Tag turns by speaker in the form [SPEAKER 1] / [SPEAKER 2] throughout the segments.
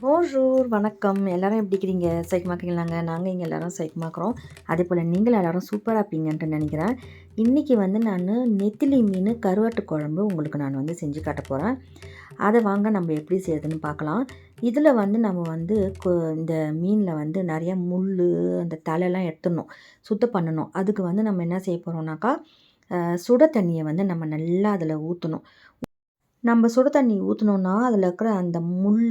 [SPEAKER 1] Bonjour வணக்கம். எல்லோரும் எப்படி இருக்கிறீங்க சைக்கமாக்குறீங்களாங்க நாங்கள் இங்கே எல்லோரும் சைக்கமாக்குறோம் அதே போல் நீங்களும் எல்லாரும் சூப்பராக இருப்பீங்கன்ட்டு நினைக்கிறேன். இன்றைக்கி வந்து நான் நெத்திலி மீன் கருவாட்டு குழம்பு உங்களுக்கு நான் வந்து செஞ்சு காட்ட போகிறேன் அதை வாங்க நம்ம எப்படி செய்யுதுன்னு பார்க்கலாம் இதில் வந்து நம்ம வந்து கொ- இந்த மீனில் வந்து நிறைய முள் அந்த தலையெல்லாம் எடுத்துடணும். சுத்தம் பண்ணணும். அதுக்கு வந்து நம்ம என்ன செய்ய போகிறோம்னாக்கா சுட தண்ணியை வந்து நம்ம நல்லா அதில் ஊற்றணும் நம்ம சுடு தண்ணி ஊற்றினோன்னா அதில் இருக்கிற அந்த முள்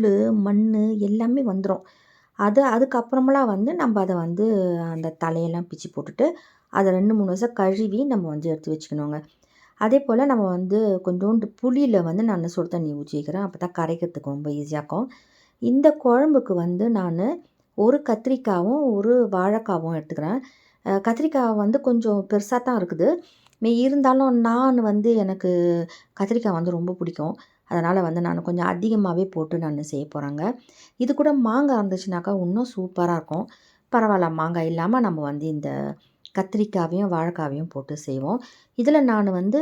[SPEAKER 1] மண் எல்லாமே வந்துடும் அது அதுக்கப்புறமெல்லாம் வந்து நம்ம அதை வந்து அந்த தலையெல்லாம் பிச்சு போட்டுட்டு அதை ரெண்டு மூணு வருஷம் கழுவி நம்ம வந்து எடுத்து வச்சுக்கணுங்க. அதே போல் நம்ம வந்து கொஞ்சோண்டு புளியில் வந்து நான் சுடு தண்ணி ஊற்றி வைக்கிறேன். அப்போ தான் கரைக்கிறதுக்கு ரொம்ப ஈஸியாக இருக்கும். இந்த குழம்புக்கு வந்து நான் ஒரு கத்திரிக்காவும் ஒரு வாழைக்காவும் எடுத்துக்கிறேன். கத்திரிக்காய் வந்து கொஞ்சம் பெருசாக தான் இருக்குது. இருந்தாலும் நான் வந்து எனக்கு கத்திரிக்காய் வந்து ரொம்ப பிடிக்கும். அதனால் வந்து நான் கொஞ்சம் அதிகமாகவே போட்டு நான் செய்ய போகிறேங்க இது கூட மாங்காய் இருந்துச்சுனாக்கா இன்னும் சூப்பராக இருக்கும். பரவாயில்ல மாங்காய் இல்லாமல் நம்ம வந்து இந்த கத்திரிக்காவையும் வாழைக்காவையும் போட்டு செய்வோம். இதில் நான் வந்து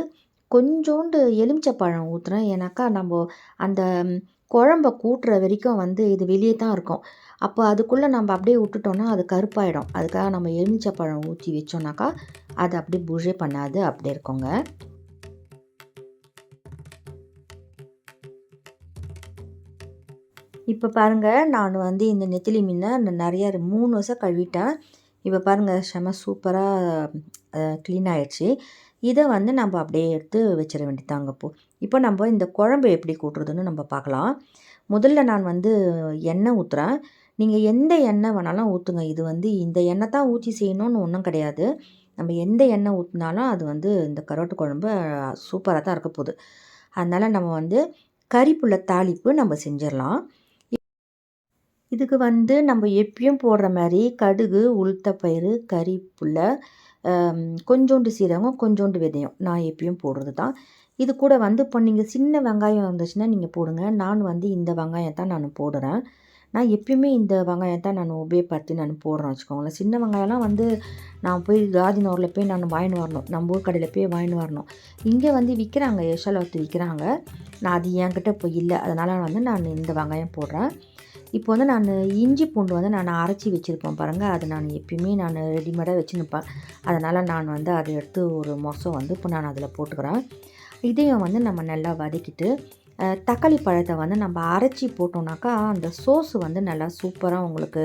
[SPEAKER 1] கொஞ்சோண்டு எலுமிச்சை பழம் ஊற்றுறேன் ஏன்னாக்கா நம்ம அந்த குழம்ப கூட்டுற வரைக்கும் வந்து இது வெளியே தான் இருக்கும். அப்போ அதுக்குள்ளே நம்ம அப்படியே விட்டுட்டோன்னா அது கருப்பாயிடும். அதுக்காக நம்ம எலுமிச்சப்பழம் ஊற்றி வச்சோம்னாக்கா அது அப்படியே பூஜை பண்ணாது. அப்படி இருக்குங்க. இப்போ பாருங்கள் நான் வந்து இந்த நெத்திலி மீனை நிறையா நிறைய மூணு வருஷம் கழுவிட்டேன். இப்போ பாருங்கள் செம சூப்பராக க்ளீன் ஆகிடுச்சி இதை வந்து நம்ம அப்படியே எடுத்து வச்சிட வேண்டியதாங்க இப்போது இப்போ நம்ம இந்த குழம்பு எப்படி கூட்டுறதுன்னு நம்ம பார்க்கலாம். முதல்ல நான் வந்து எண்ணெய் ஊற்றுறேன் நீங்கள் எந்த எண்ணெய் வேணாலும் ஊற்றுங்க இது வந்து இந்த எண்ணெய் தான் ஊற்றி செய்யணும்னு ஒன்றும் கிடையாது. நம்ம எந்த எண்ணெய் ஊற்றினாலும் அது வந்து இந்த கருவாட்டு குழம்பு சூப்பராக தான் இருக்க போகுது. அதனால் நம்ம வந்து கறிப்புள்ள தாளிப்பு நம்ம செஞ்சிடலாம். இதுக்கு வந்து நம்ம எப்பயும் போடுற மாதிரி கடுகு உளுத்தப்பயிறு கறிப்புள்ள கொஞ்சோண்டு சீரகம் கொஞ்சோண்டு விதையும் நான் எப்பயும் போடுறது தான் இது கூட வந்து இப்போ நீங்கள் சின்ன வெங்காயம் இருந்துச்சுன்னா நீங்கள் போடுங்க. நான் வந்து இந்த வெங்காயம் தான் நான் போடுறேன். நான் எப்பயுமே இந்த வெங்காயம் தான் நான் உபயோகப்படுத்தி நான் போடுறேன் வச்சுக்கோங்களேன். சின்ன வெங்காயம்லாம் வந்து நான் போய் காதினூரில் போய் நான் வாங்கின்னு வரணும். நம்ம ஊர் கடையில் போய் வாங்கின்னு வரணும். இங்கே வந்து விற்கிறாங்க எஷலாத்து விற்கிறாங்க. நான் அது என்கிட்ட இப்போ இல்லை. அதனால் வந்து நான் இந்த வெங்காயம் போடுறேன். இப்போ வந்து நான் இஞ்சி பூண்டு வந்து நான் அரைச்சி வச்சுருப்பேன் பாருங்கள் அது நான் எப்பயுமே நான் ரெடிமேடாக வச்சுருப்பேன். அதனால் நான் வந்து அதை எடுத்து ஒரு மொசம் வந்து இப்போ நான் அதில் போட்டுக்கிறேன். இதையும் வந்து நம்ம நல்லா வதக்கிட்டு தக்காளி பழத்தை வந்து நம்ம அரைச்சி போட்டோம்னாக்கா அந்த சோஸ் வந்து நல்லா சூப்பராக உங்களுக்கு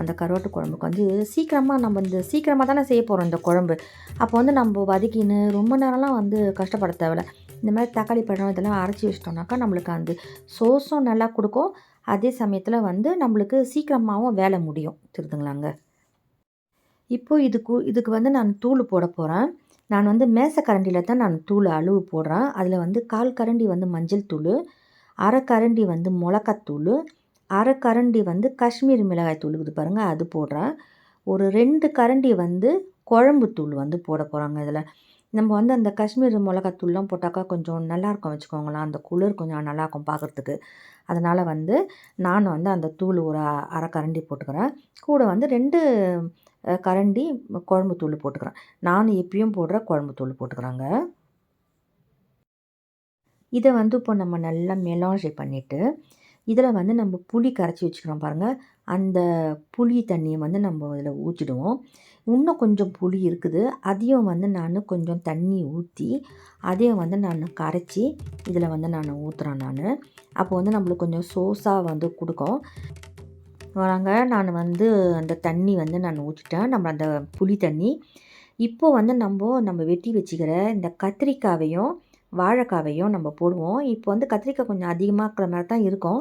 [SPEAKER 1] அந்த கருவாட்டு குழம்புக்கு வந்து சீக்கிரமாக நம்ம இந்த சீக்கிரமாக தானே செய்ய போகிறோம் இந்த குழம்பு. அப்போ வந்து நம்ம வதக்கின்னு ரொம்ப நேரம்லாம் வந்து கஷ்டப்பட தேவையில்ல. இந்த மாதிரி தக்காளி பழம் இதெல்லாம் அரைச்சி வச்சிட்டோம்னாக்கா நம்மளுக்கு அந்த சோஸும் நல்லா கொடுக்கும். அதே சமயத்தில் வந்து நம்மளுக்கு சீக்கிரமாகவும் வேலை முடியும். திருதுங்களாங்க இப்போது இதுக்கு இதுக்கு வந்து நான் தூள் போட போகிறேன் நான் வந்து மேசக்கரண்டியில் தான் நான் தூள் அளவு போடுறேன். அதில் வந்து கால் கரண்டி வந்து மஞ்சள் தூள் அரை கரண்டி வந்து மிளகாத்தூள் அரை கரண்டி வந்து காஷ்மீர் மிளகாய் தூள் இது பாருங்கள் அது போடுறேன். ஒரு ரெண்டு கரண்டி வந்து குழம்பு தூள் வந்து போட போகிறாங்க இதில். நம்ம வந்து அந்த காஷ்மீர் மிளகாத்தூள்லாம் போட்டாக்கா கொஞ்சம் நல்லாயிருக்கும் வச்சுக்கோங்களேன். அந்த குளிர் கொஞ்சம் நல்லாயிருக்கும் பார்க்குறதுக்கு. அதனால் வந்து நான் வந்து அந்த தூள் ஒரு அரை கரண்டி போட்டுக்கிறேன். கூட வந்து ரெண்டு கரண்டி குழம்பு தூள் போட்டுக்கிறேன். நான் எப்பயும் போடுற குழம்பு தூள் போட்டுக்கிறேங்க இதை வந்து இப்போ நம்ம நல்லா மெலாஞ்சை பண்ணிவிட்டு இதில் வந்து நம்ம புளி கரைச்சி வச்சுக்கிறோம் பாருங்கள் அந்த புளி தண்ணியை வந்து நம்ம இதில் ஊற்றிடுவோம் இன்னும் கொஞ்சம் புளி இருக்குது. அதையும் வந்து நான் கொஞ்சம் தண்ணி ஊற்றி அதையும் வந்து நான் கரைச்சி இதில் வந்து நான் ஊற்றுறேன் நான். அப்போ வந்து நம்மளுக்கு கொஞ்சம் சோஸாக வந்து கொடுக்கும். வராங்க நான் வந்து அந்த தண்ணி வந்து நான் ஊற்றிட்டேன் நம்ம அந்த புளி தண்ணி. இப்போ வந்து நம்ம நம்ம வெட்டி வச்சுக்கிற இந்த கத்திரிக்காவையும் வாழைக்காவையும் நம்ம போடுவோம். இப்போ வந்து கத்திரிக்காய் கொஞ்சம் அதிகமாக இருக்கிற மாதிரி தான் இருக்கும்.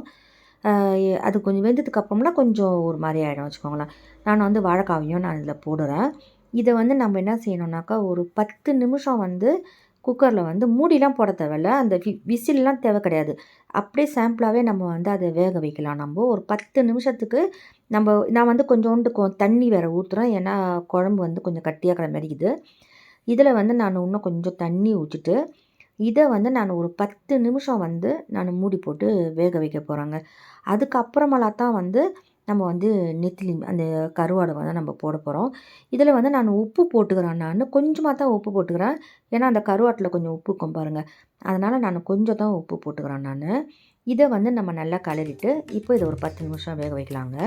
[SPEAKER 1] அது கொஞ்சம் வெந்ததுக்கு அப்புறம்னா கொஞ்சம் ஒரு மாதிரி ஆகிடும் வச்சுக்கோங்களேன். நான் வந்து வாழைக்காவையும் நான் இதில் போடுறேன். இதை வந்து நம்ம என்ன செய்யணுன்னாக்கா ஒரு பத்து நிமிஷம் வந்து குக்கரில் வந்து மூடிலாம் போட தேவையில்ல. அந்த வி விசில்லாம் தேவை கிடையாது. அப்படியே சாம்பிளாகவே நம்ம வந்து அதை வேக வைக்கலாம். நம்ம ஒரு பத்து நிமிஷத்துக்கு நம்ம நான் வந்து கொஞ்சோண்டு கொ தண்ணி வேறு ஊற்றுறேன் ஏன்னா குழம்பு வந்து கொஞ்சம் கட்டியாக்கிற மாதிரி இது. இதில் வந்து நான் இன்னும் கொஞ்சம் தண்ணி ஊற்றிட்டு இதை வந்து நான் ஒரு பத்து நிமிஷம் வந்து நான் மூடி போட்டு வேக வைக்க போகிறேங்க அதுக்கப்புறமெல்லாம் தான் வந்து நம்ம வந்து நெத்திலி அந்த கருவாடை வந்து நம்ம போட போகிறோம் இதில் வந்து நான் உப்பு போட்டுக்கிறேன் நான். கொஞ்சமாக தான் உப்பு போட்டுக்கிறேன். ஏன்னா அந்த கருவாட்டில் கொஞ்சம் உப்பு இருக்கும் பாருங்கள் அதனால் நான் கொஞ்சம் தான் உப்பு போட்டுக்கிறேன் நான். இதை வந்து நம்ம நல்லா கலரிட்டு இப்போ இதை ஒரு பத்து நிமிஷம் வேக வைக்கலாங்க.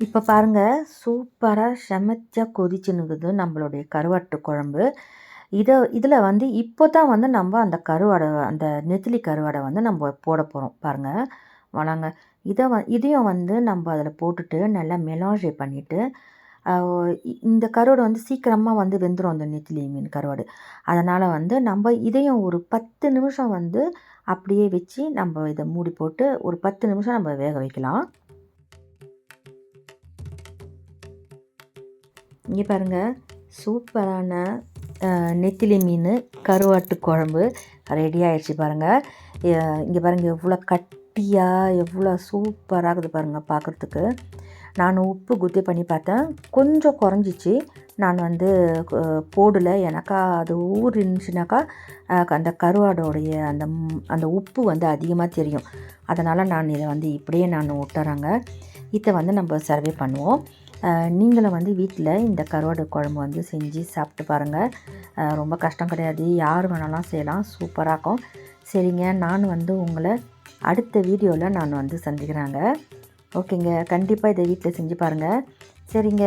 [SPEAKER 1] இப்போ பாருங்கள் சூப்பராக செமத்தியாக கொதிச்சுனுக்குது நம்மளுடைய கருவாட்டு குழம்பு. இதை இதில் வந்து இப்போ தான் வந்து நம்ம அந்த கருவாடை அந்த நெத்திலி கருவாடை வந்து நம்ம போட போகிறோம் பாருங்கள் வளாங்க இதை வ இதையும் வந்து நம்ம அதில் போட்டுட்டு நல்லா மெலாஜே பண்ணிவிட்டு இந்த கருவாடு வந்து சீக்கிரமாக வந்து வெந்துடும் அந்த நெத்திலி மீன் கருவாடு. அதனால் வந்து நம்ம இதையும் ஒரு பத்து நிமிஷம் வந்து அப்படியே வச்சு நம்ம இதை மூடி போட்டு ஒரு பத்து நிமிஷம் நம்ம வேக வைக்கலாம். இங்கே பாருங்கள் சூப்பரான நெத்திலி மீன் கருவாட்டு குழம்பு ரெடி ஆயிடுச்சு பாருங்கள் இங்கே பாருங்கள் எவ்வளோ கட்டியாக எவ்வளோ சூப்பராக இருக்குது பாருங்கள் பார்க்குறதுக்கு நான் உப்பு குத்தி பண்ணி பார்த்தேன். கொஞ்சம் குறைஞ்சிச்சு. நான் வந்து போடல. எனக்கா அது ஊர் இருந்துச்சுனாக்கா அந்த கருவாடோடைய அந்த அந்த உப்பு வந்து அதிகமாக தெரியும். அதனால் நான் இதை வந்து இப்படியே நான் விட்டுறேங்க இதை வந்து நம்ம சர்வே பண்ணுவோம். நீங்களும் வந்து வீட்டில் இந்த கருவாடு குழம்பு வந்து செஞ்சு சாப்பிட்டு பாருங்கள் ரொம்ப கஷ்டம் கிடையாது. யார் வேணாலும் செய்யலாம். சூப்பராக இருக்கும். சரிங்க நான் வந்து உங்களை அடுத்த வீடியோவில் நான் வந்து சந்திக்கிறாங்க. ஓகேங்க கண்டிப்பாக இதை வீட்டில் செஞ்சு பாருங்கள் சரிங்க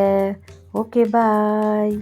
[SPEAKER 1] ஓகே பாய்.